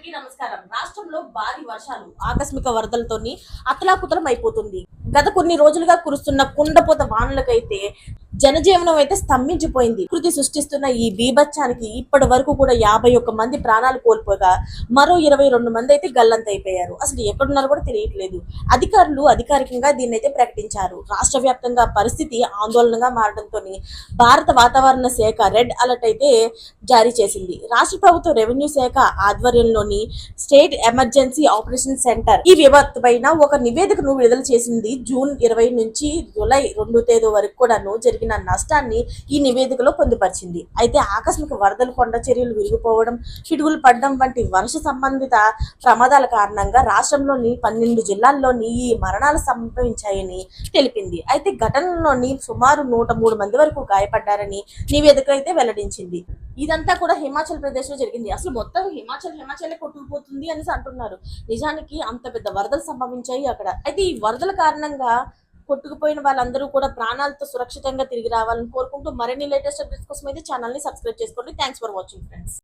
అందరికీ నమస్కారం. రాష్ట్రంలో భారీ వర్షాలు ఆకస్మిక వరదలతోని అతలాకుతలం అయిపోతుంది గత కొన్ని రోజులుగా కురుస్తున్న కుండపోత వానలకైతే జనజీవనం అయితే స్తంభించిపోయింది. ప్రకృతి సృష్టిస్తున్న ఈ బీభత్సానికి ఇప్పటి వరకు కూడా యాభై ఒక్క మంది ప్రాణాలు కోల్పోగా మరో ఇరవై రెండు మంది అయితే గల్లంతైపోయారు అసలు ఎక్కడున్నారో కూడా తెలియట్లేదు. అధికారులు అధికారికంగా దీన్ని అయితే ప్రకటించారు. రాష్ట్ర వ్యాప్తంగా పరిస్థితి ఆందోళనగా మారడంతో భారత వాతావరణ శాఖ రెడ్ అలర్ట్ అయితే జారీ చేసింది. రాష్ట్ర ప్రభుత్వ రెవెన్యూ శాఖ ఆధ్వర్యంలోని స్టేట్ ఎమర్జెన్సీ ఆపరేషన్ సెంటర్ ఈ విపత్తు పైన ఒక నివేదికను విడుదల చేసింది. జూన్ ఇరవై నుంచి జూలై రెండు తేదీ వరకు కూడాను జరిగిన నష్టాన్ని ఈ నివేదికలో పొందుపరిచింది. అయితే ఆకస్మిక వరదలు కొండ చర్యలు విరిగిపోవడం పిడుగులు పడడం వంటి వర్ష సంబంధిత ప్రమాదాల కారణంగా రాష్ట్రంలోని పన్నెండు జిల్లాల్లోని ఈ మరణాలు సంభవించాయని తెలిపింది. అయితే ఘటనలోని సుమారు నూట మూడు మంది వరకు గాయపడ్డారని నివేదిక అయితే వెల్లడించింది. ఇదంతా కూడా హిమాచల్ ప్రదేశ్లో జరిగింది. అసలు మొత్తం హిమాచల్ హిమాచలే కొట్టుకుపోతుంది అనేసి అంటున్నారు. నిజానికి అంత పెద్ద వరదలు సంభవించాయి అక్కడ. అయితే ఈ వరదల కారణంగా కొట్టుకుపోయిన వాళ్ళందరూ కూడా ప్రాణాలతో సురక్షితంగా తిరిగి రావాలని కోరుకుంటూ మరిన్ని లేటెస్ట్ అప్డేట్స్ కోసం అయితే ఛానల్ని సబ్స్క్రైబ్ చేసుకోండి. Thanks for watching friends